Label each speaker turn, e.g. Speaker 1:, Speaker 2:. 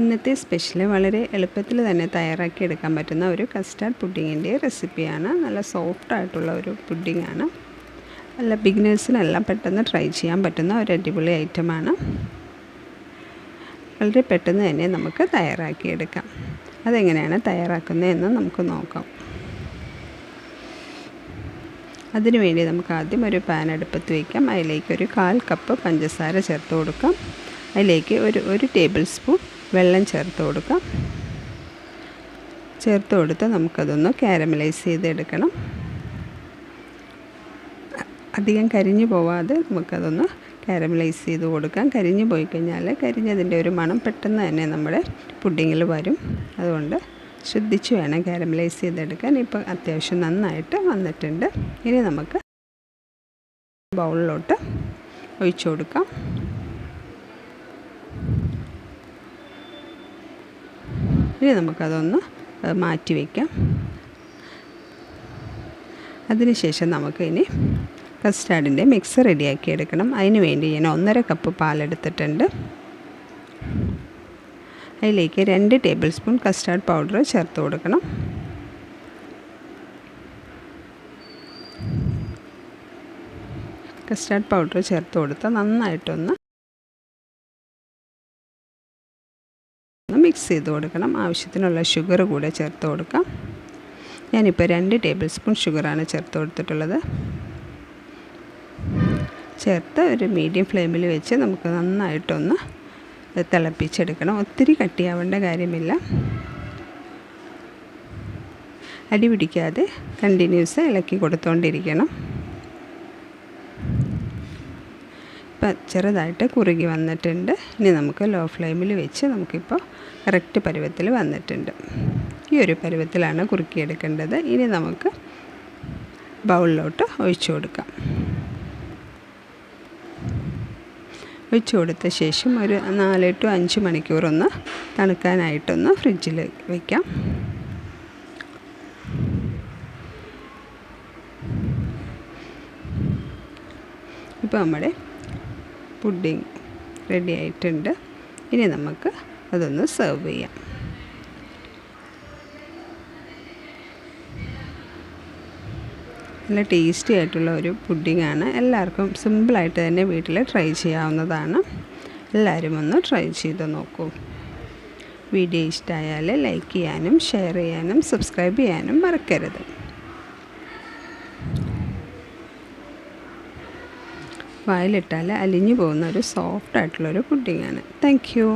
Speaker 1: ഇന്നത്തെ സ്പെഷ്യൽ വളരെ എളുപ്പത്തിൽ തന്നെ തയ്യാറാക്കി എടുക്കാൻ പറ്റുന്ന ഒരു കസ്റ്റാർഡ് പുഡിങ്ങിന്റെ റെസിപ്പിയാണ്. നല്ല സോഫ്റ്റ് ആയിട്ടുള്ള ഒരു പുഡിങ്ങാണ്. നല്ല ബിഗിനേഴ്സിനെല്ലാം പെട്ടെന്ന് ട്രൈ ചെയ്യാൻ പറ്റുന്ന ഒരു അടിപൊളി ഐറ്റമാണ്. വളരെ പെട്ടെന്ന് തന്നെ നമുക്ക് തയ്യാറാക്കിയെടുക്കാം അതെങ്ങനെയാണ് തയ്യാറാക്കുന്നതെന്ന് നമുക്ക് നോക്കാം. അതിനുവേണ്ടി നമുക്ക് ആദ്യം ഒരു പാൻ അടുപ്പത്ത് വയ്ക്കാം അതിലേക്ക് ഒരു കാൽ കപ്പ് പഞ്ചസാര ചേർത്ത് കൊടുക്കാം. അതിലേക്ക് ഒരു ഒരു ടേബിൾ സ്പൂൺ വെള്ളം ചേർത്ത് കൊടുക്കാം. ചേർത്ത് കൊടുത്ത് നമുക്കതൊന്ന് കാരമലൈസ് ചെയ്തെടുക്കണം. അധികം കരിഞ്ഞു പോവാതെ നമുക്കതൊന്ന് കാരമലൈസ് ചെയ്ത് കൊടുക്കാം. കരിഞ്ഞു പോയി കഴിഞ്ഞാൽ കരിഞ്ഞതിന്റെ ഒരു മണം പെട്ടെന്ന് തന്നെ നമ്മുടെ പുഡിങ്ങിൽ വരും. അതുകൊണ്ട് ശ്രദ്ധിച്ച് വേണം കാരമലൈസ് ചെയ്തെടുക്കാൻ. ഇപ്പോൾ അത്യാവശ്യം നന്നായിട്ട് വന്നിട്ടുണ്ട്. ഇനി നമുക്ക് ബൗളിലോട്ട് ഒഴിച്ചു കൊടുക്കാം. ഇനി നമുക്കതൊന്ന് മാറ്റി വയ്ക്കാം അതിനുശേഷം നമുക്ക് ഇനി കസ്റ്റാർഡിന്റെ മിക്സ് റെഡിയാക്കി എടുക്കണം. അതിന് വേണ്ടി ഞാൻ ഒന്നര കപ്പ് പാലെടുത്തിട്ടുണ്ട് അതിലേക്ക് രണ്ട് ടേബിൾ സ്പൂൺ കസ്റ്റാർഡ് പൗഡർ ചേർത്ത് കൊടുക്കണം. കസ്റ്റാർഡ് പൗഡർ ചേർത്ത് കൊടുത്ത് നന്നായിട്ടൊന്ന് മിക്സ് ചെയ്ത് കൊടുക്കണം. ആവശ്യത്തിനുള്ള ഷുഗർ കൂടെ ചേർത്ത് കൊടുക്കാം. ഞാനിപ്പോൾ രണ്ട് ടേബിൾ സ്പൂൺ ഷുഗറാണ് ചേർത്ത് കൊടുത്തിട്ടുള്ളത്. ചേർത്ത് ഒരു മീഡിയം ഫ്ലെയിമിൽ വെച്ച് നമുക്ക് നന്നായിട്ടൊന്ന് തിളപ്പിച്ചെടുക്കണം. ഒത്തിരി കട്ടിയാവേണ്ട കാര്യമില്ല. അടി പിടിക്കാതെ കണ്ടിന്യൂസ് ഇളക്കി കൊടുത്തുകൊണ്ടിരിക്കണം ഇപ്പം ചെറുതായിട്ട് കുറുകി വന്നിട്ടുണ്ട്. ഇനി നമുക്ക് ലോ ഫ്ലെയിമിൽ വെച്ച് നമുക്കിപ്പോൾ കറക്റ്റ് പരുവത്തിൽ വന്നിട്ടുണ്ട്. ഈ ഒരു പരുവത്തിലാണ് കുറുക്കിയെടുക്കേണ്ടത്. ഇനി നമുക്ക് ബൗളിലോട്ട് ഒഴിച്ചു കൊടുക്കാം. ഒഴിച്ചു കൊടുത്ത ശേഷം ഒരു നാല് ടു അഞ്ച് മണിക്കൂറൊന്ന് തണുക്കാനായിട്ടൊന്ന് ഫ്രിഡ്ജിൽ വയ്ക്കാം ഇപ്പോൾ നമ്മുടെ പുഡിങ് റെഡി ആയിട്ടുണ്ട്. ഇനി നമുക്ക് അതൊന്ന് സെർവ് ചെയ്യാം. നല്ല ടേസ്റ്റി ആയിട്ടുള്ള ഒരു പുഡിങ്ങാണ് എല്ലാവർക്കും സിമ്പിളായിട്ട് തന്നെ വീട്ടിൽ ട്രൈ ചെയ്യാവുന്നതാണ്. എല്ലാവരും ഒന്ന് ട്രൈ ചെയ്ത് നോക്കൂ. വീഡിയോ ഇഷ്ടമായാൽ ലൈക്ക് ചെയ്യാനും ഷെയർ ചെയ്യാനും സബ്സ്ക്രൈബ് ചെയ്യാനും മറക്കരുത്. വായിലിട്ടാൽ അലിഞ്ഞു പോകുന്ന ഒരു സോഫ്റ്റ് ആയിട്ടുള്ളൊരു പുഡിങ്ങാണ് താങ്ക് യു